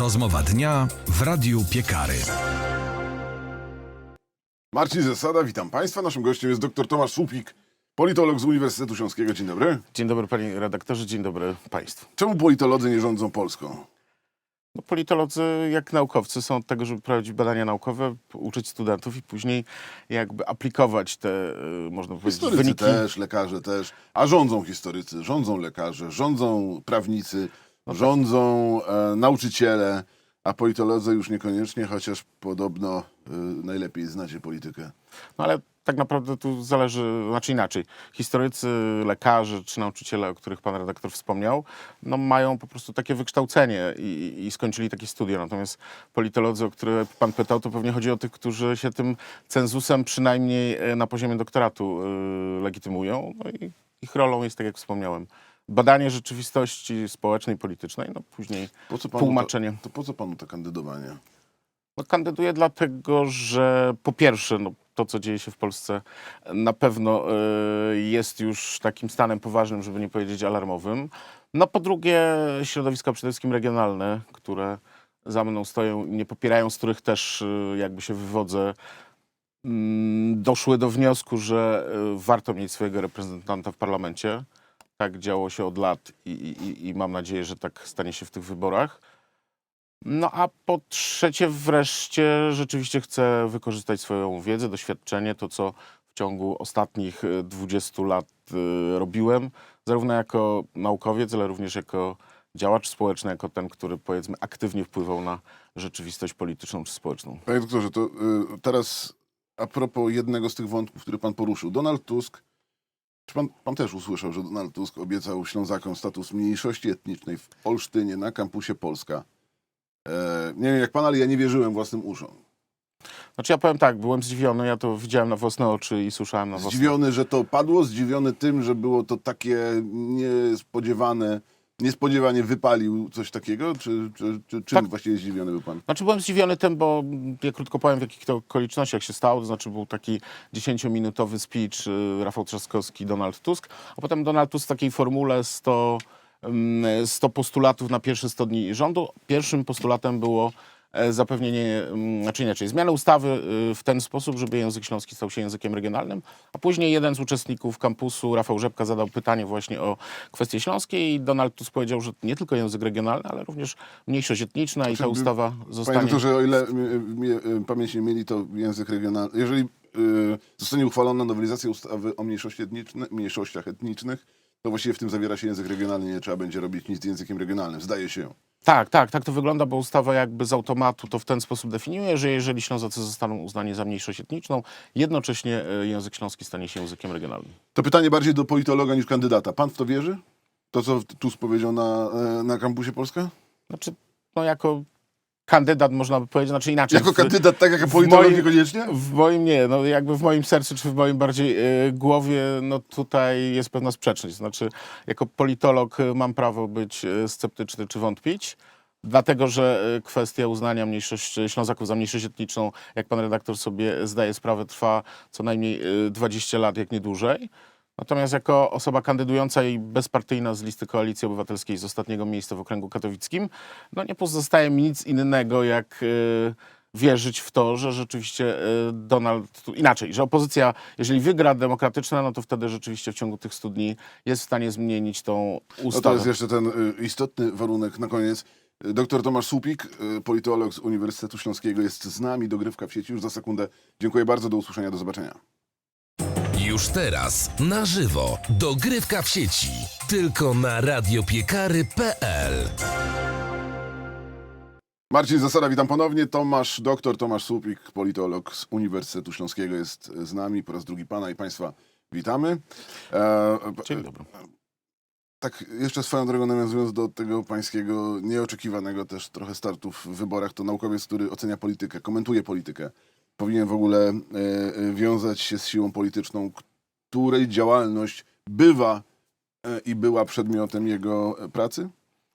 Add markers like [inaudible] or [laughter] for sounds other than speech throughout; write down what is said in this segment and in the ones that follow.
Rozmowa dnia w Radiu Piekary. Marcin Zasada, witam Państwa. Naszym gościem jest dr Tomasz Słupik, politolog z Uniwersytetu Śląskiego. Dzień dobry. Dzień dobry panie redaktorze, dzień dobry państwu. Czemu politolodzy nie rządzą Polską? No, politolodzy jak naukowcy są od tego, żeby prowadzić badania naukowe, uczyć studentów i później jakby aplikować te, y, można powiedzieć, Historycy wyniki. też, lekarze też. A rządzą historycy, rządzą lekarze, rządzą prawnicy. Rządzą e, nauczyciele, a politolodzy już niekoniecznie, chociaż podobno e, najlepiej znacie politykę. No ale tak naprawdę tu zależy, znaczy inaczej. Historycy, lekarze czy nauczyciele, o których pan redaktor wspomniał, no mają po prostu takie wykształcenie i, i skończyli takie studia. Natomiast politolodzy, o które pan pytał, to pewnie chodzi o tych, którzy się tym cenzusem przynajmniej e, na poziomie doktoratu y, legitymują. No i ich rolą jest, tak jak wspomniałem, badanie rzeczywistości społecznej, politycznej, no później Po co tłumaczenie. To, to po co panu to kandydowanie? No, kandyduję dlatego, że po pierwsze, no, to co dzieje się w Polsce na pewno y, jest już takim stanem poważnym, żeby nie powiedzieć alarmowym. No po drugie, środowiska przede wszystkim regionalne, które za mną stoją i mnie popierają, z których też y, jakby się wywodzę, mm, doszły do wniosku, że y, warto mieć swojego reprezentanta w parlamencie. Tak działo się od lat i, i, i mam nadzieję, że tak stanie się w tych wyborach. No a po trzecie wreszcie rzeczywiście chcę wykorzystać swoją wiedzę, doświadczenie, to co w ciągu ostatnich y, 20 lat y, robiłem, zarówno jako naukowiec, ale również jako działacz społeczny, jako ten, który powiedzmy aktywnie wpływał na rzeczywistość polityczną czy społeczną. Panie doktorze, to y, teraz a propos jednego z tych wątków, który pan poruszył. Donald Tusk, czy pan, pan też usłyszał, że Donald Tusk obiecał Ślązakom status mniejszości etnicznej w Olsztynie na kampusie Polska. E, nie wiem jak pan, ale ja nie wierzyłem własnym uszom. Znaczy ja powiem tak, byłem zdziwiony, ja to widziałem na własne oczy i słyszałem na własne Zdziwiony, że to padło, zdziwiony tym, że było to takie niespodziewane, niespodziewanie wypalił coś takiego, czy, czy, czy czym Tak. właściwie zdziwiony był pan? Znaczy byłem zdziwiony tym, bo mm, ja krótko powiem w jakich to okolicznościach się stało, to znaczy był taki 10-minutowy speech y, Rafał Trzaskowski, Donald Tusk, a potem Donald Tusk w takiej formule 100, mm, 100 postulatów na pierwsze 100 dni rządu. Pierwszym postulatem było zapewnienie, mm, znaczy inaczej, zmiana ustawy y, w ten sposób, żeby język śląski stał się językiem regionalnym, a później jeden z uczestników kampusu, Rafał Rzepka, zadał pytanie właśnie o kwestie śląskie i Donald Tusk powiedział, że nie tylko język regionalny, ale również mniejszość etniczna i ta Znaczy, ustawa Panie zostanie... doktorze, o ile e, pamięć nie mieli, to język regionalny. Jeżeli y, zostanie uchwalona nowelizacja ustawy o mniejszości etniczne, mniejszościach etnicznych, to właściwie w tym zawiera się język regionalny, nie trzeba będzie robić nic z językiem regionalnym, zdaje się. Tak, tak, tak to wygląda, bo ustawa jakby z automatu to w ten sposób definiuje, że jeżeli Ślązacy zostaną uznani za mniejszość etniczną, jednocześnie e, język śląski stanie się językiem regionalnym. To pytanie bardziej do politologa niż kandydata. Pan w to wierzy? To, co Tusk powiedział na, e, na kampusie Polska? Znaczy, no jako kandydat można by powiedzieć, znaczy inaczej. Jako w- kandydat, tak jak politolog niekoniecznie? W moim nie, no jakby w moim sercu, czy w moim bardziej e, głowie, no tutaj jest pewna sprzeczność. Znaczy, jako politolog e, mam prawo być e, sceptyczny czy wątpić, dlatego że kwestia uznania mniejszości Ślązaków za mniejszość etniczną, jak pan redaktor sobie zdaje sprawę, trwa co najmniej e, 20 lat, jak nie dłużej. Natomiast jako osoba kandydująca i bezpartyjna z listy Koalicji Obywatelskiej z ostatniego miejsca w okręgu katowickim, no nie pozostaje mi nic innego jak e, wierzyć w to, że rzeczywiście e, Donald, inaczej, że opozycja, jeżeli wygra demokratyczna, no to wtedy rzeczywiście w ciągu tych 100 dni jest w stanie zmienić tą No to ustawę. jest jeszcze ten y, istotny warunek na koniec. Y, Doktor Tomasz Słupik, y, politolog z Uniwersytetu Śląskiego jest z nami, dogrywka w sieci już za sekundę. Dziękuję bardzo, do usłyszenia, do zobaczenia. Już teraz na żywo dogrywka w sieci. Tylko na radiopiekary.pl. Marcin Zasada, witam ponownie. Tomasz, doktor Tomasz Słupik, politolog z Uniwersytetu Śląskiego jest z nami. Po raz drugi pana i państwa witamy. E, Dzień dobry. Tak, jeszcze swoją drogą nawiązując do tego pańskiego nieoczekiwanego też trochę startu w wyborach, to naukowiec, który ocenia politykę, komentuje politykę, powinien w ogóle e, e, wiązać się z siłą polityczną, której działalność bywa e, i była przedmiotem jego e, pracy?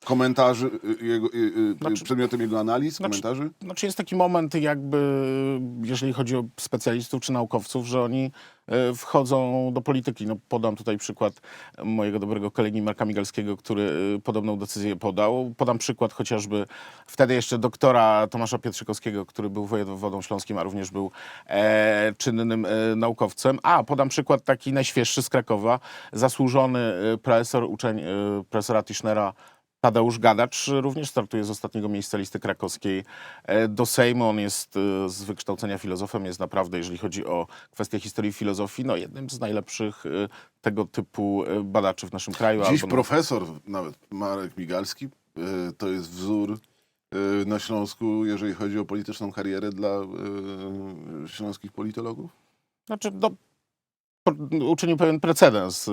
Komentarzy, y, jego, y, y, Znaczy- przedmiotem jego analiz, Znaczy- komentarzy? Znaczy jest taki moment jakby, jeżeli chodzi o specjalistów czy naukowców, że oni e, wchodzą do polityki. No, podam tutaj przykład mojego dobrego kolegi Marka Migalskiego, który e, podobną decyzję podał. Podam przykład chociażby wtedy jeszcze doktora Tomasza Pietrzykowskiego, który był wojewodą śląskim, a również był e, czynnym e, naukowcem. A, podam przykład taki najświeższy z Krakowa. Zasłużony e, profesor, uczeń e, profesora Tischnera Tadeusz Gadacz również startuje z ostatniego miejsca listy krakowskiej e, do Sejmu. On jest e, z wykształcenia filozofem, jest naprawdę, jeżeli chodzi o kwestie historii filozofii, no jednym z najlepszych e, tego typu badaczy w naszym kraju. Dziś albo- profesor, nawet Marek Migalski, to jest wzór na Śląsku, jeżeli chodzi o polityczną karierę dla śląskich politologów? Znaczy, no, uczynił pewien precedens,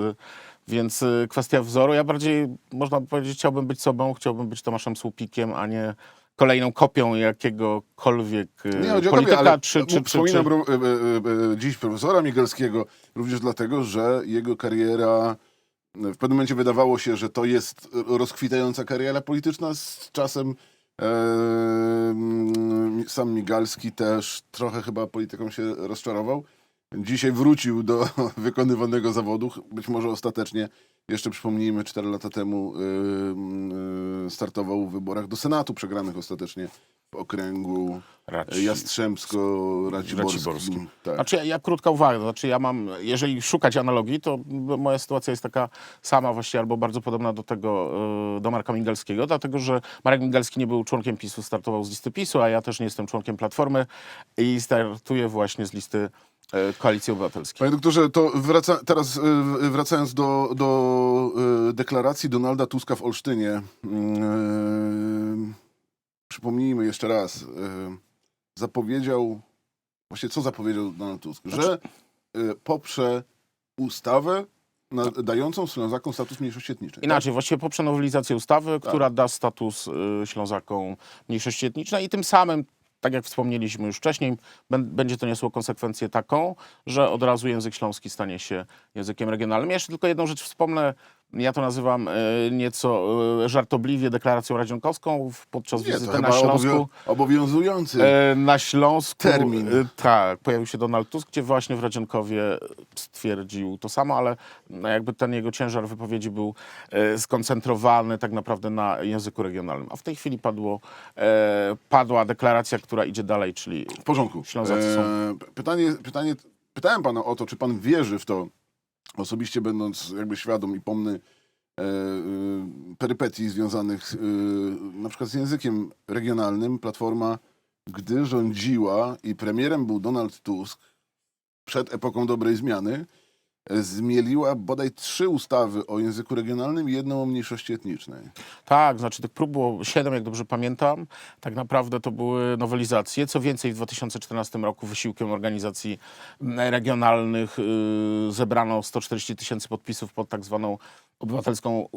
więc y, kwestia wzoru. Ja bardziej, można powiedzieć, chciałbym być sobą, chciałbym być Tomaszem Słupikiem, a nie kolejną kopią jakiegokolwiek y, Nie chodzi o polityka, kobię, ale czy, czy, czy, czy, e, dziś profesora Migelskiego również dlatego, że jego kariera w pewnym momencie wydawało się, że to jest rozkwitająca kariera polityczna. Z czasem e, sam Migalski też trochę chyba polityką się rozczarował. Dzisiaj wrócił do [laughs] wykonywanego zawodu. Być może ostatecznie, jeszcze przypomnijmy, 4 lata temu y, y, startował w wyborach do Senatu, przegranych ostatecznie w okręgu Raci- Jastrzębsko-Raciborskim. Raciborskim. Tak. Znaczy, ja, ja krótka uwaga, znaczy ja mam, jeżeli szukać analogii, to moja sytuacja jest taka sama właściwie, albo bardzo podobna do tego, y, do Marka Mingelskiego, dlatego, że Marek Mingelski nie był członkiem PiSu, startował z listy PiSu, a ja też nie jestem członkiem Platformy i startuję właśnie z listy Koalicji Obywatelskiej. Panie doktorze, to wraca, teraz y, wracając do, do y, deklaracji Donalda Tuska w Olsztynie. y, Przypomnijmy jeszcze raz. y, Zapowiedział, właśnie co zapowiedział Donald Tusk? Że y, poprze ustawę na, dającą Ślązakom status mniejszości etnicznej. Inaczej, właściwie poprze nowelizację ustawy, która da status y, Ślązakom mniejszości etnicznej i tym samym, tak jak wspomnieliśmy już wcześniej, bę- będzie to niosło konsekwencję taką, że od razu język śląski stanie się językiem regionalnym. Ja Jeszcze tylko jedną rzecz wspomnę. Ja to nazywam y, nieco y, żartobliwie deklaracją radzionkowską podczas Nie, wizyty chyba na Śląsku. obowią- obowiązujący. E, Na Śląsku. Termin. e, Tak, pojawił się Donald Tusk, gdzie właśnie w Radzionkowie stwierdził to samo, ale no jakby ten jego ciężar wypowiedzi był e, skoncentrowany tak naprawdę na języku regionalnym. A w tej chwili padło, e, padła deklaracja, która idzie dalej, czyli W porządku. Ślązacy są- E, pytanie, pytanie, pytałem pana o to, czy pan wierzy w to, osobiście będąc jakby świadom i pomny e, y, perypetii związanych y, na przykład z językiem regionalnym. Platforma, gdy rządziła i premierem był Donald Tusk przed epoką dobrej zmiany, e, zmieliła bodaj trzy ustawy o języku regionalnym i jedną o mniejszości etnicznej. Tak, znaczy tych prób było siedem, jak dobrze pamiętam. Tak naprawdę to były nowelizacje. Co więcej, w 2014 roku wysiłkiem organizacji regionalnych yy, zebrano 140 tysięcy podpisów pod tak zwaną obywatelską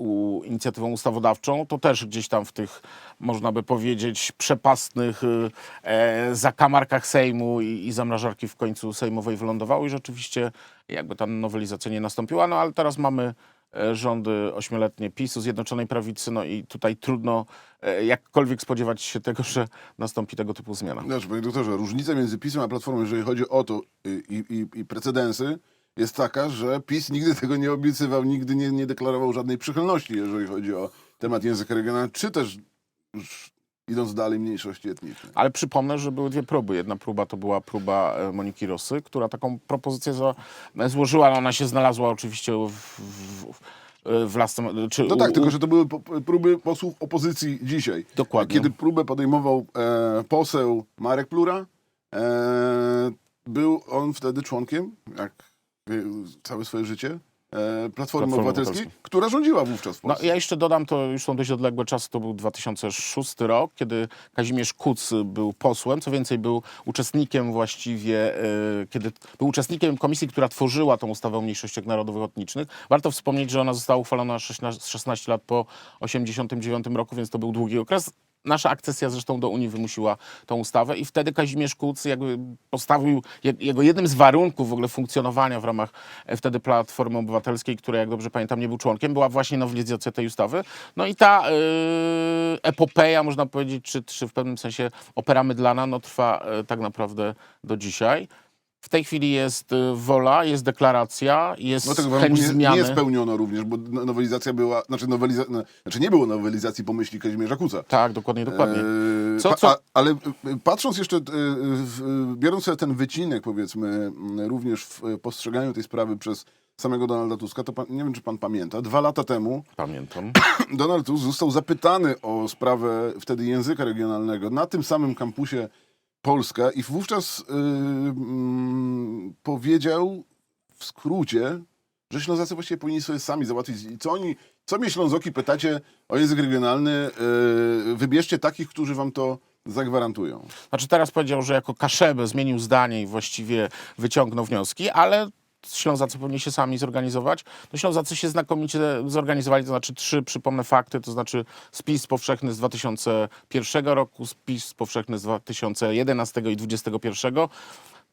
inicjatywą ustawodawczą. To też gdzieś tam w tych, można by powiedzieć, przepastnych yy, e, zakamarkach Sejmu i, i zamrażarki w końcu sejmowej wylądowało i rzeczywiście jakby ta nowelizacja nie nastąpiła. No ale teraz mamy e, rządy ośmioletnie PiSu, Zjednoczonej Prawicy, no i tutaj trudno e, jakkolwiek spodziewać się tego, że nastąpi tego typu zmiana. Znaczy, panie doktorze, różnica między PiSem a Platformą, jeżeli chodzi o to y, i, i, i precedensy, jest taka, że PiS nigdy tego nie obiecywał, nigdy nie, nie deklarował żadnej przychylności, jeżeli chodzi o temat języka regionalnego, czy też idąc dalej mniejszości etnicznej. Ale przypomnę, że były dwie próby. Jedna próba to była próba e, Moniki Rosy, która taką propozycję e, złożyła. ale Ona się znalazła oczywiście w, w, w, lasce, czy No u- tak, u- tylko że to były próby posłów opozycji dzisiaj. Dokładnie. Kiedy próbę podejmował e, poseł Marek Plura, e, był on wtedy członkiem, jak całe swoje życie, e, Platformy Platformy Obywatelskiej, Obywatelskiej. która rządziła wówczas w No, Polsce. ja jeszcze dodam, to już są dość odległe czasy, to był 2006 rok, kiedy Kazimierz Kuc był posłem, co więcej był uczestnikiem właściwie, e, kiedy był uczestnikiem komisji, która tworzyła tą ustawę o mniejszościach narodowych etnicznych. Warto wspomnieć, że ona została uchwalona 16, 16 lat po 89 roku, więc to był długi okres. Nasza akcesja zresztą do Unii wymusiła tą ustawę i wtedy Kazimierz Kuc jakby postawił, je- jego jednym z warunków w ogóle funkcjonowania w ramach e, wtedy Platformy Obywatelskiej, której jak dobrze pamiętam nie był członkiem, była właśnie nowelizacja tej ustawy. No i ta yy, epopeja, można powiedzieć, czy, czy w pewnym sensie opera mydlana, no trwa e, tak naprawdę do dzisiaj. W tej chwili jest y, wola, jest deklaracja, jest No tego chęć nie, zmiany. nie spełniono również, bo no- nowelizacja była, znaczy, noweliza, no, znaczy nie było nowelizacji pomyśli Kazimierza Kuca. Tak, dokładnie, dokładnie. Eee, Co- co- A, ale y, patrząc jeszcze, y, biorąc sobie ten wycinek, powiedzmy, również w y, postrzeganiu tej sprawy przez samego Donalda Tuska, to pan, nie wiem, czy pan pamięta, dwa lata temu Pamiętam. [coughs] Donald Tusk został zapytany o sprawę wtedy języka regionalnego na tym samym kampusie Polska i wówczas y, mm, powiedział w skrócie, że Ślązacy właściwie powinni sobie sami załatwić. I co oni, co mnie Ślązoki pytacie o język regionalny, y, wybierzcie takich, którzy wam to zagwarantują. Znaczy teraz powiedział, że jako Kaszebę zmienił zdanie i właściwie wyciągnął wnioski, ale Ślązacy powinni się sami zorganizować. No Ślązacy się znakomicie zorganizowali, to znaczy trzy, przypomnę fakty, to znaczy spis powszechny z 2001 roku, spis powszechny z 2011 i 2021.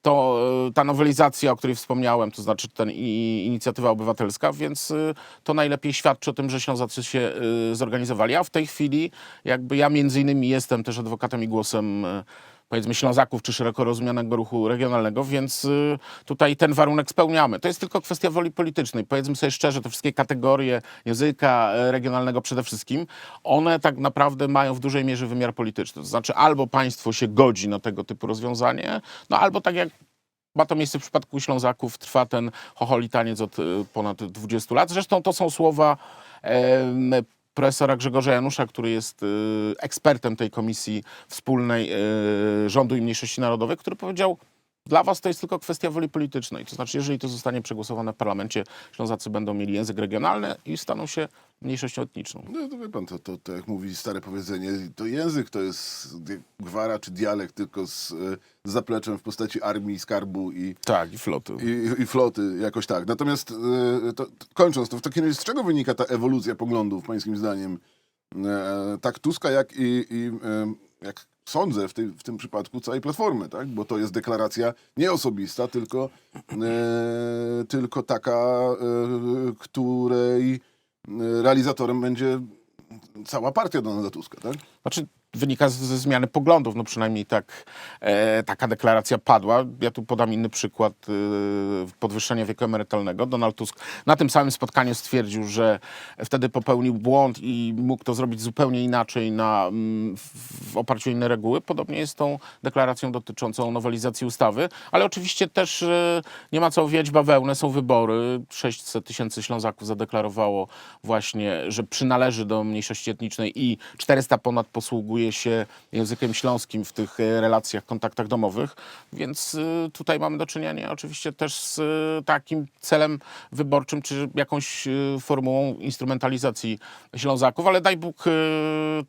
To e, ta nowelizacja, o której wspomniałem, to znaczy ten inicjatywa obywatelska, więc y, to najlepiej świadczy o tym, że Ślązacy się y, zorganizowali. A w tej chwili jakby ja między innymi jestem też adwokatem i głosem powiedzmy Ślązaków czy szeroko rozumianego ruchu regionalnego, więc y, tutaj ten warunek spełniamy. To jest tylko kwestia woli politycznej. Powiedzmy sobie szczerze, te wszystkie kategorie języka e, regionalnego przede wszystkim, one tak naprawdę mają w dużej mierze wymiar polityczny. To znaczy albo państwo się godzi na tego typu rozwiązanie, no albo tak jak ma to miejsce w przypadku Ślązaków, trwa ten chocholi taniec od y, ponad 20 lat. Zresztą to są słowa em, profesora Grzegorza Janusza, który jest y, ekspertem tej komisji wspólnej y, rządu i mniejszości narodowej, który powiedział, dla was to jest tylko kwestia woli politycznej. To znaczy, jeżeli to zostanie przegłosowane w parlamencie, Ślązacy będą mieli język regionalny i staną się mniejszością etniczną. No to wie pan, to, to, to jak mówi stare powiedzenie, to język to jest gwara czy dialekt tylko z, z zapleczem w postaci armii, skarbu i, Tak, i floty. i, i floty, jakoś tak. Natomiast e, to, to, kończąc, to w takim razie z czego wynika ta ewolucja poglądów, pańskim zdaniem, e, tak Tuska, jak i, i e, jak sądzę w, tej, w tym przypadku całej Platformy, tak? Bo to jest deklaracja nie osobista, tylko, e, tylko taka, e, której e, realizatorem będzie cała partia Donalda Tuska, tak? Znaczy, wynika z- ze zmiany poglądów, no przynajmniej tak, e, taka deklaracja padła. Ja tu podam inny przykład e, podwyższenia wieku emerytalnego. Donald Tusk na tym samym spotkaniu stwierdził, że wtedy popełnił błąd i mógł to zrobić zupełnie inaczej na, mm, w, w oparciu o inne reguły. Podobnie jest tą deklaracją dotyczącą nowelizacji ustawy, ale oczywiście też e, nie ma co owijać bawełnę, są wybory. 600 tysięcy Ślązaków zadeklarowało właśnie, że przynależy do mniejszości etnicznej i 400 ponad posługuje się językiem śląskim w tych e, relacjach, kontaktach domowych, więc e, tutaj mamy do czynienia oczywiście też z e, takim celem wyborczym, czy jakąś e, formułą instrumentalizacji Ślązaków, ale daj Bóg e,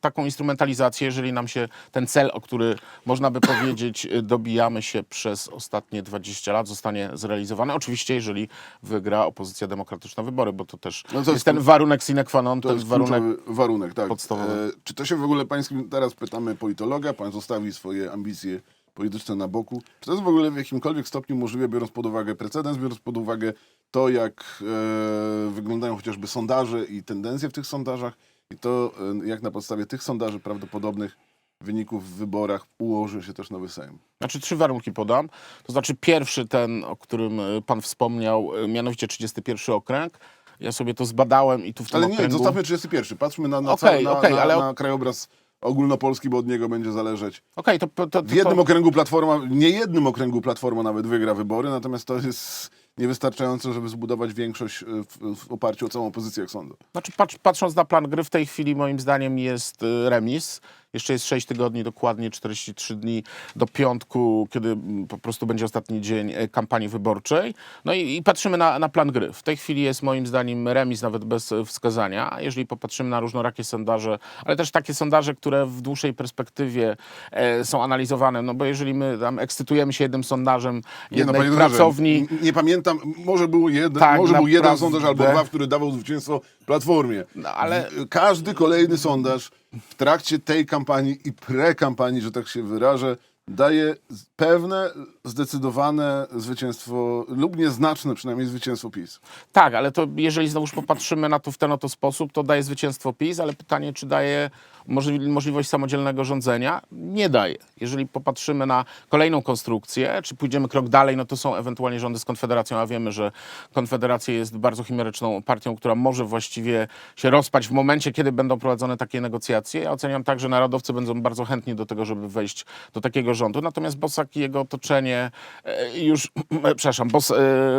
taką instrumentalizację, jeżeli nam się ten cel, o który można by powiedzieć e, dobijamy się przez ostatnie 20 lat, zostanie zrealizowany. Oczywiście, jeżeli wygra opozycja demokratyczna wybory, bo to też No to jest ten warunek sine qua non, To ten jest warunek warunek, tak. podstawowy. czy to się w ogóle pańskim, teraz pytamy politologa, pan zostawi swoje ambicje polityczne na boku. Czy to jest w ogóle w jakimkolwiek stopniu możliwe, biorąc pod uwagę precedens, biorąc pod uwagę to, jak e, wyglądają chociażby sondaże i tendencje w tych sondażach i to, e, jak na podstawie tych sondaży prawdopodobnych wyników w wyborach ułoży się też nowy Sejm. Znaczy trzy warunki podam. To znaczy pierwszy ten, o którym y, pan wspomniał, y, mianowicie 31 okręg. Ja sobie to zbadałem i tu w tym Ale nie, okręgu... zostawmy 31. Patrzmy na, na, Okej, cały, na, okej, na, ale- na krajobraz ogólnopolski, bo od niego będzie zależeć. Okej, to, to, to, W jednym okręgu Platforma, nie jednym okręgu Platforma nawet wygra wybory, natomiast to jest niewystarczające, żeby zbudować większość e, w, w oparciu o całą opozycję, jak sądzę. Znaczy, patrz, patrząc na plan gry, w tej chwili moim zdaniem jest y, remis. Jeszcze jest 6 tygodni, dokładnie 43 dni do piątku, kiedy po prostu będzie ostatni dzień e, kampanii wyborczej. No i, i patrzymy na, na plan gry. W tej chwili jest moim zdaniem remis nawet bez e, wskazania. Jeżeli popatrzymy na różnorakie sondaże, ale też takie sondaże, które w dłuższej perspektywie e, są analizowane, no bo jeżeli my tam ekscytujemy się jednym sondażem jednej panie doktorze, pracowni... n- Nie pamiętam, może był jeden, Tak, może był jeden sondaż albo dwa, który dawał zwycięstwo Platformie. No, ale- Każdy kolejny sondaż w trakcie tej kampanii i pre-kampanii, że tak się wyrażę, daje pewne, zdecydowane zwycięstwo lub nieznaczne przynajmniej zwycięstwo PiS. Tak, ale to jeżeli znowuż popatrzymy na to w ten oto sposób, to daje zwycięstwo PiS, ale pytanie, czy daje możli- możliwość samodzielnego rządzenia? Nie daje. Jeżeli popatrzymy na kolejną konstrukcję, czy pójdziemy krok dalej, no to są ewentualnie rządy z Konfederacją, a wiemy, że Konfederacja jest bardzo chimeryczną partią, która może właściwie się rozpaść w momencie, kiedy będą prowadzone takie negocjacje. Ja oceniam tak, że narodowcy będą bardzo chętni do tego, żeby wejść do takiego rządu, natomiast Bosak i jego otoczenie e, już, przepraszam, Bos, e,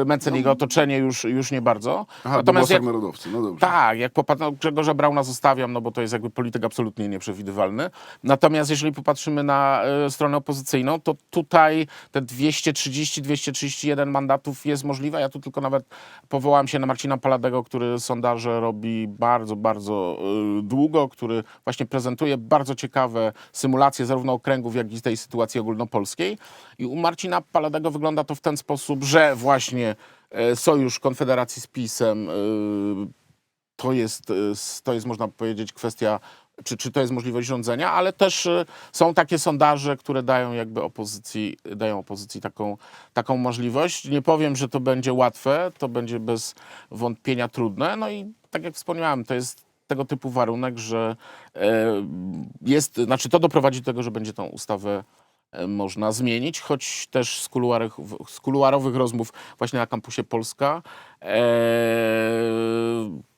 Mencen i jego otoczenie już, już nie bardzo. Aha, natomiast bo jak, narodowcy, no dobrze. tak, jak popatrzę, no, Grzegorza Brauna zostawiam, no bo to jest jakby polityk absolutnie nieprzewidywalny. Natomiast jeżeli popatrzymy na e, stronę opozycyjną, to tutaj te 230-231 mandatów jest możliwe. Ja tu tylko nawet powołałem się na Marcina Paladego, który sondaże robi bardzo, bardzo e, długo, który właśnie prezentuje bardzo ciekawe symulacje zarówno okręgów, jak i tej sytuacji ogólnopolskiej. I u Marcina Paladego wygląda to w ten sposób, że właśnie e, sojusz Konfederacji z PiSem e, to jest, s- to jest można powiedzieć kwestia, czy, czy to jest możliwość rządzenia, ale też są takie sondaże, które dają jakby opozycji, dają opozycji taką, taką możliwość. Nie powiem, że to będzie łatwe, to będzie bez wątpienia trudne. No i tak jak wspomniałem, to jest tego typu warunek, że e, jest, znaczy to doprowadzi do tego, że będzie tą ustawę e, można zmienić, choć też z, z kuluarowych rozmów właśnie na kampusie Polska, e,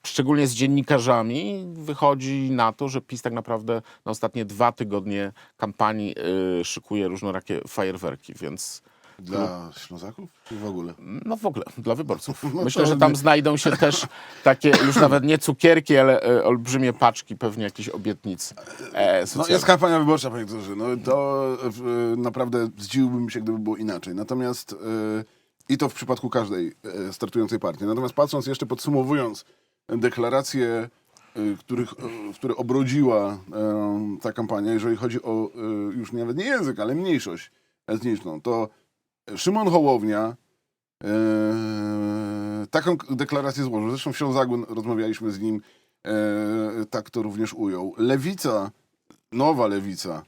szczególnie z dziennikarzami, wychodzi na to, że PiS tak naprawdę na ostatnie dwa tygodnie kampanii e, szykuje różnorakie fajerwerki, więc Dla Ślązaków? Czy w ogóle? no w ogóle dla wyborców. [laughs] No Myślę, to że tam nie- znajdą się też takie już nawet nie cukierki, ale e, olbrzymie paczki pewnie jakichś obietnic e, No socjalnych. jest kampania wyborcza, panie doktorze. No to e, naprawdę zdziwiłbym się, gdyby było inaczej. Natomiast e, i to w przypadku każdej e, startującej partii. Natomiast patrząc jeszcze, podsumowując deklaracje, e, których, e, które obrodziła e, ta kampania, jeżeli chodzi o e, już nawet nie język, ale mniejszość etniczną, to Szymon Hołownia e, taką deklarację złożył. Zresztą w Ślązaku rozmawialiśmy z nim, e, tak to również ujął. Lewica nowa lewica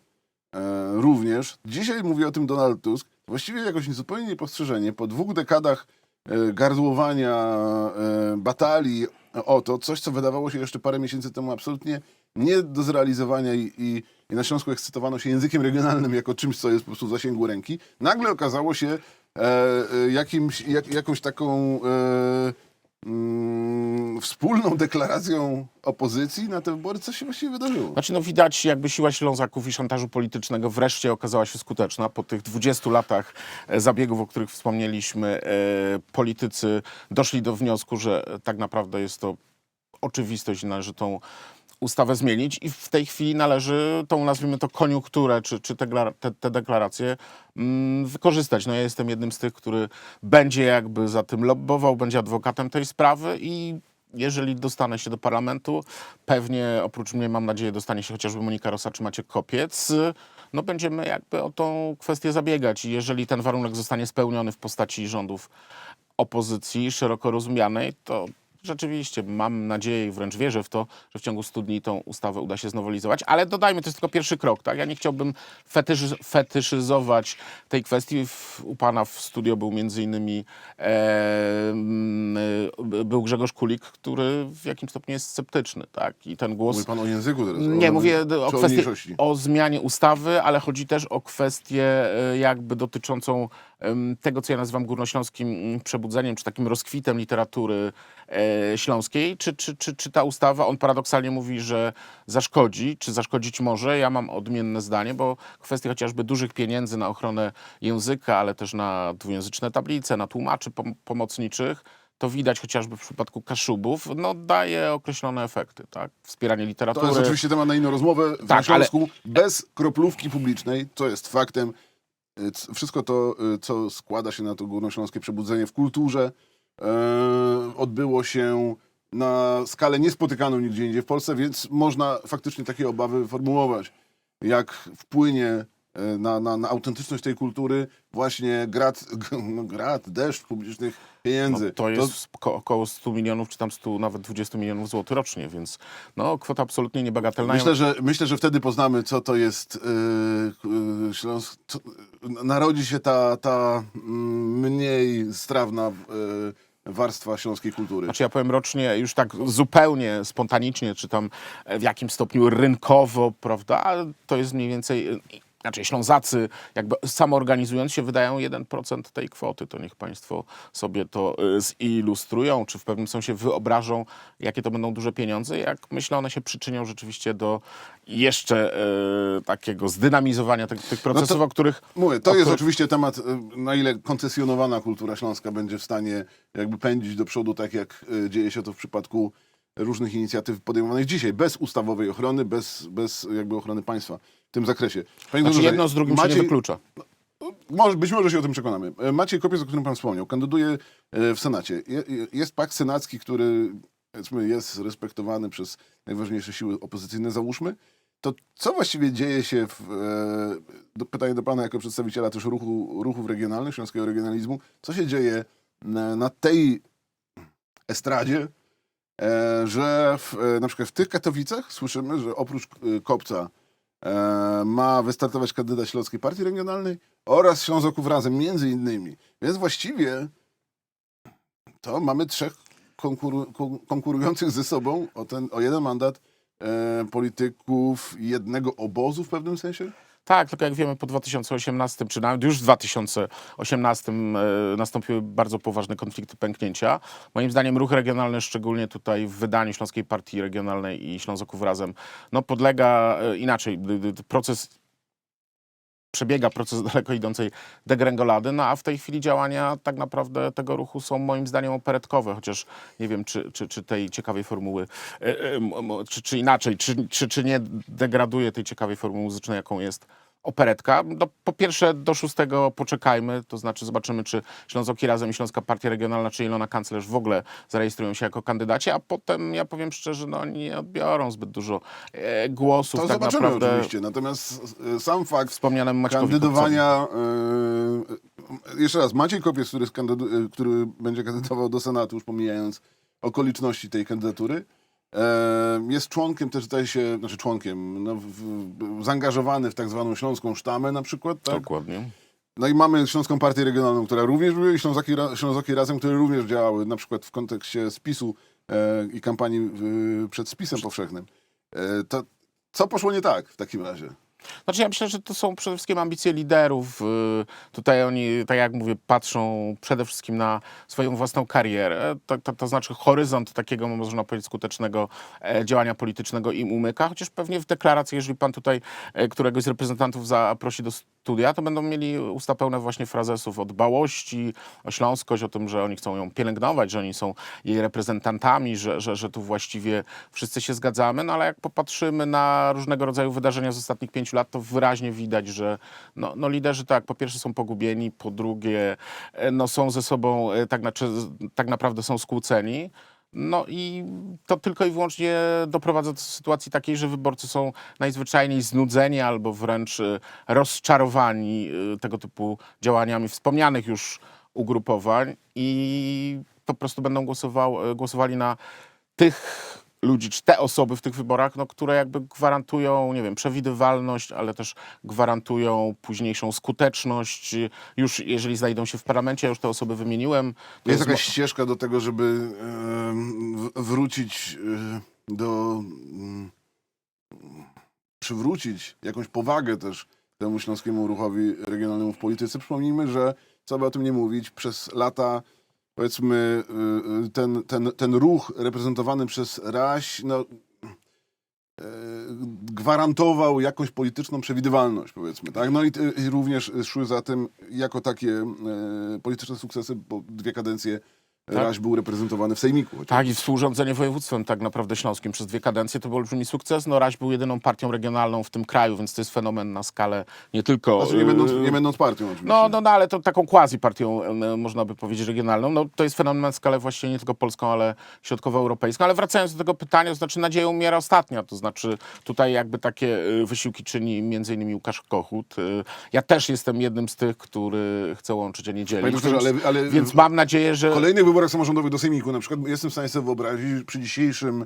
e, również. Dzisiaj mówi o tym Donald Tusk. Właściwie jakoś zupełnie niepostrzeżenie. Po dwóch dekadach e, gardłowania, e, batalii o to, coś, co wydawało się jeszcze parę miesięcy temu absolutnie nie do zrealizowania i, i, i na Śląsku ekscytowano się językiem regionalnym jako czymś, co jest po prostu w zasięgu ręki, nagle okazało się e, e, jakimś, jak, jakąś taką e, mm, wspólną deklaracją opozycji na te wybory. Co się właściwie wydarzyło? Znaczy, no widać, jakby siła Ślązaków i szantażu politycznego wreszcie okazała się skuteczna. Po tych 20 latach e, zabiegów, o których wspomnieliśmy, e, politycy doszli do wniosku, że tak naprawdę jest to oczywistość i należy tą ustawę zmienić i w tej chwili należy tą, nazwijmy to, koniunkturę, czy, czy te, te, deklaracje mm, wykorzystać. No ja jestem jednym z tych, który będzie jakby za tym lobbował, będzie adwokatem tej sprawy i jeżeli dostanę się do parlamentu, pewnie oprócz mnie, mam nadzieję, dostanie się chociażby Monika Rosa czy Maciek Kopiec, no będziemy jakby o tą kwestię zabiegać i jeżeli ten warunek zostanie spełniony w postaci rządów opozycji szeroko rozumianej, to rzeczywiście mam nadzieję i wręcz wierzę w to, że w ciągu 100 dni tą ustawę uda się znowelizować. Ale dodajmy, to jest tylko pierwszy krok. Tak? Ja nie chciałbym fetyszy, fetyszyzować tej kwestii. U pana w studio był między innymi e, y, był Grzegorz Kulik, który w jakimś stopniu jest sceptyczny. Tak? I ten głos... Mówi pan o języku teraz? Nie, o, mówię o o kwestii, mniejszości? o zmianie ustawy, ale chodzi też o kwestię e, jakby dotyczącą tego, co ja nazywam górnośląskim mm, przebudzeniem, czy takim rozkwitem literatury e, śląskiej. Czy, czy, czy, czy ta ustawa, on paradoksalnie mówi, że zaszkodzi, czy zaszkodzić może. Ja mam odmienne zdanie, bo kwestia chociażby dużych pieniędzy na ochronę języka, ale też na dwujęzyczne tablice, na tłumaczy pom- pomocniczych, to widać chociażby w przypadku Kaszubów, no daje określone efekty, tak? Wspieranie To literatury. jest oczywiście temat na inną rozmowę. W Tak, Śląsku bez kroplówki publicznej, co jest faktem. Y, Wszystko to, y, co składa się na to górnośląskie przebudzenie w kulturze, e, odbyło się na skalę niespotykaną nigdzie indziej w Polsce, więc można faktycznie takie obawy formułować. Jak wpłynie na, na, na autentyczność tej kultury właśnie grat, [laughs] no, grat deszcz publicznych pieniędzy. No, to jest ko- około 100 milionów, czy tam 100, nawet 20 milionów złotych rocznie, więc no, kwota absolutnie niebagatelna. Myślę, że, myślę, że wtedy poznamy, co to jest yy, yy, Śląsk. Co, narodzi się ta, ta mm, mniej strawna yy, warstwa śląskiej kultury. Znaczy ja powiem rocznie już tak zupełnie spontanicznie, czy tam e, w jakim stopniu rynkowo, prawda, ale to jest mniej więcej, e, znaczy Ślązacy jakby samoorganizując się wydają 1% tej kwoty, to niech Państwo sobie to e, zilustrują, czy w pewnym sensie wyobrażą, jakie to będą duże pieniądze, jak myślę one się przyczynią rzeczywiście do jeszcze e, takiego zdynamizowania tych, tych procesów, o których... Mówię, to jest których- oczywiście temat, y, na ile koncesjonowana kultura śląska będzie w stanie jakby pędzić do przodu, tak jak y, dzieje się to w przypadku różnych inicjatyw podejmowanych dzisiaj, bez ustawowej ochrony, bez, bez jakby ochrony państwa w tym zakresie. Panie Znaczy jedno z drugim się nie wyklucza. Może, być może się o tym przekonamy. E, Maciej Kopiec, o którym pan wspomniał, kandyduje e, w Senacie. Je, je- jest pakt senacki, który jest respektowany przez najważniejsze siły opozycyjne, załóżmy. To co właściwie dzieje się, w, e, do, pytanie do pana jako przedstawiciela też ruchu, ruchów regionalnych, śląskiego regionalizmu, co się dzieje na, na tej estradzie, że w, na przykład w tych Katowicach słyszymy, że oprócz Kopca e, ma wystartować kandydat Śląskiej Partii Regionalnej oraz Ślązoków Razem, między innymi. Więc właściwie to mamy trzech konkuru, kon- konkurujących ze sobą o, ten, o jeden mandat e, polityków jednego obozu w pewnym sensie? Tak, tylko jak wiemy po 2018, czy nawet już w 2018 e, nastąpiły bardzo poważne konflikty pęknięcia. Moim zdaniem ruch regionalny, szczególnie tutaj w wydaniu Śląskiej Partii Regionalnej i Ślązoków Razem, no podlega e, inaczej. Proces przebiega proces [laughs] daleko idącej degrengolady, no a w tej chwili działania tak naprawdę tego ruchu są moim zdaniem operetkowe, chociaż nie wiem, czy, czy, czy tej ciekawej formuły, e, e, czy, czy inaczej, czy, czy, czy nie degraduje tej ciekawej formuły muzycznej, jaką jest operetka. No, po pierwsze do szóstego poczekajmy, to znaczy zobaczymy, czy Ślązoki Razem i Śląska Partia Regionalna, czy Ilona Kanclerz w ogóle zarejestrują się jako kandydaci, a potem ja powiem szczerze, no nie odbiorą zbyt dużo e, głosów To tak zobaczymy naprawdę oczywiście. Natomiast e, sam fakt wspomnianym kandydowania. E, jeszcze raz, Maciej Kopiec, który, e, który będzie kandydował do Senatu, już pomijając okoliczności tej kandydatury. Jest członkiem też, zdaje się, znaczy członkiem, no, w, w, zaangażowany w tak zwaną śląską sztamę na przykład, tak? Dokładnie. No i mamy Śląską Partię Regionalną, która również były i Ślązoki, Ra- Ślązoki Razem, które również działały na przykład w kontekście spisu e, i kampanii e, przed spisem powszechnym. E, to co poszło nie tak w takim razie? Znaczy ja myślę, że to są przede wszystkim ambicje liderów. Y, Tutaj oni, tak jak mówię, patrzą przede wszystkim na swoją własną karierę. To, to, to znaczy horyzont takiego, można powiedzieć, skutecznego e, działania politycznego im umyka, chociaż pewnie w deklaracji, jeżeli pan tutaj e, któregoś z reprezentantów zaprosi do studia, to będą mieli usta pełne właśnie frazesów o dbałości, o śląskość, o tym, że oni chcą ją pielęgnować, że oni są jej reprezentantami, że, że, że tu właściwie wszyscy się zgadzamy, no ale jak popatrzymy na różnego rodzaju wydarzenia z ostatnich pięciu lat, to wyraźnie widać, że no, no liderzy tak, po pierwsze są pogubieni, po drugie e, no, są ze sobą, e, tak, znaczy, tak naprawdę są skłóceni. No i to tylko i wyłącznie doprowadza do sytuacji takiej, że wyborcy są najzwyczajniej znudzeni albo wręcz e, rozczarowani e, tego typu działaniami wspomnianych już ugrupowań i po prostu będą głosował, głosowali na tych ludzi, czy te osoby w tych wyborach, no, które jakby gwarantują, nie wiem, przewidywalność, ale też gwarantują późniejszą skuteczność. Już jeżeli znajdą się w parlamencie, ja już te osoby wymieniłem. To Jest jest jakaś ścieżka do tego, żeby w- wrócić e, do... mm, przywrócić jakąś powagę też temu śląskiemu ruchowi regionalnemu w polityce. Przypomnijmy, że co by o tym nie mówić, przez lata powiedzmy y, y, ten, ten, ten ruch reprezentowany przez Raś no, e, gwarantował jakąś polityczną przewidywalność, powiedzmy, tak? No i, i również szły za tym jako takie e, polityczne sukcesy, bo dwie kadencje Raś był reprezentowany w Sejmiku. chociaż. Tak, i współrządzenie województwem tak naprawdę śląskim przez dwie kadencje to był olbrzymi sukces. No Raś był jedyną partią regionalną w tym kraju, więc to jest fenomen na skalę nie tylko... Znaczy, nie, będąc, yy, nie będąc partią oczywiście. No, no, no, ale to taką quasi partią, e, można by powiedzieć, regionalną. No, to jest fenomen na skalę właściwie nie tylko polską, ale środkowoeuropejską. Ale wracając do tego pytania, to znaczy nadzieja umiera ostatnia. To znaczy tutaj jakby takie e, wysiłki czyni między innymi Łukasz Kochut. E, Ja też jestem jednym z tych, który chce łączyć, a nie dzielić. Panie doktorze, Więc, ale- ale- więc mam nadzieję, że... Kolejnych wyborach samorządowych do Sejmiku, na przykład jestem w stanie sobie wyobrazić, przy dzisiejszym,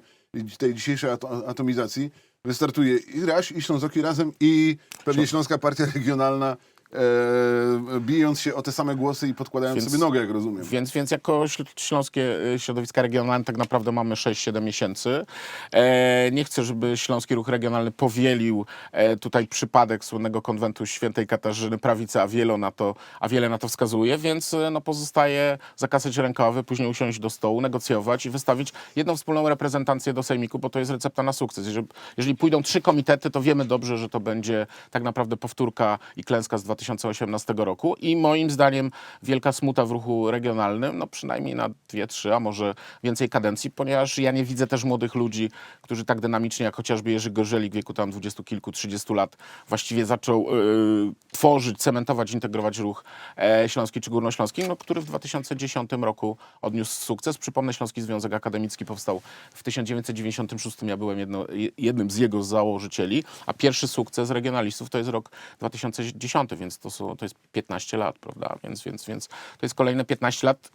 tej dzisiejszej ato- atomizacji wystartuje i Raś, i Ślązoki razem, i pewnie Śląska Partia Regionalna, e, bijąc się o te same głosy i podkładając Więc- sobie nogę, jak rozumiem. Więc, więc jako śl- śląskie y, środowiska regionalne tak naprawdę mamy 6-7 miesięcy. E, nie chcę, żeby Śląski Ruch Regionalny powielił e, tutaj przypadek słynnego konwentu świętej Katarzyny Prawicy, a wiele na to, a wiele na to wskazuje, więc e, no, pozostaje zakasać rękawy, później usiąść do stołu, negocjować i wystawić jedną wspólną reprezentację do Sejmiku, bo to jest recepta na sukces. Jeżeli, jeżeli pójdą trzy komitety, to wiemy dobrze, że to będzie tak naprawdę powtórka i klęska z 2018 roku i moim zdaniem wielka smuta w ruchu regionalnym, no przynajmniej na dwie, trzy, a może więcej kadencji, ponieważ ja nie widzę też młodych ludzi, którzy tak dynamicznie jak chociażby Jerzy Gorzelik w wieku tam dwudziestu kilku, trzydziestu lat właściwie zaczął yy, tworzyć, cementować, integrować ruch e, śląski czy górnośląski, no, który w 2010 roku odniósł sukces. Przypomnę, Śląski Związek Akademicki powstał w 1996, ja byłem jedno, je- jednym z jego założycieli, a pierwszy sukces regionalistów to jest rok 2010, więc to, są, to jest 15 lat, prawda? Więc, więc, więc to jest kolejne 15 lat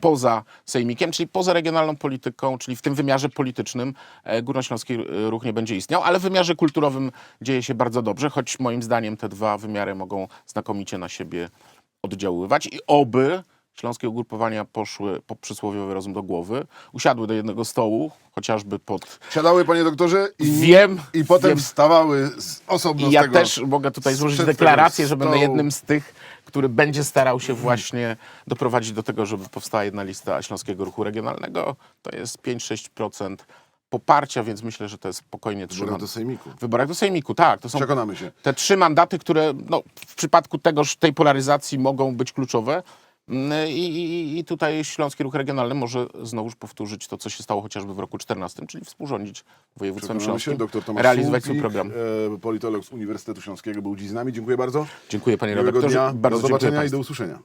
poza sejmikiem, czyli poza regionalną polityką, czyli w tym wymiarze politycznym e, górnośląski ruch nie będzie istniał, ale w wymiarze kulturowym dzieje się bardzo dobrze, choć moim zdaniem te dwa wymiary mogą znakomicie na siebie oddziaływać i oby śląskie ugrupowania poszły po przysłowiowy rozum do głowy, usiadły do jednego stołu, chociażby pod... Siadały, panie doktorze, i, Wiem, i potem wiem. wstawały z, osobno I z ja tego. też mogę tutaj z- złożyć deklarację, że będę jednym z tych, który będzie starał się właśnie doprowadzić do tego, żeby powstała jedna lista Śląskiego Ruchu Regionalnego. To jest 5-6% poparcia, więc myślę, że to jest spokojnie trzy Wyborach do Sejmiku. W wyborach do Sejmiku, tak. To są Przekonamy się. te trzy mandaty, które no, w przypadku tegoż, tej polaryzacji mogą być kluczowe. Mm, I, i, I tutaj Śląski Ruch Regionalny może znowuż powtórzyć to, co się stało chociażby w roku 14, czyli współrządzić województwem Przekonamy się. śląskim, Doktor Tomasz realizować swój program. e, politolog z Uniwersytetu Śląskiego był dziś z nami. Dziękuję bardzo. Dziękuję panie Miłego redaktorze. dnia. Bardzo do zobaczenia i do usłyszenia.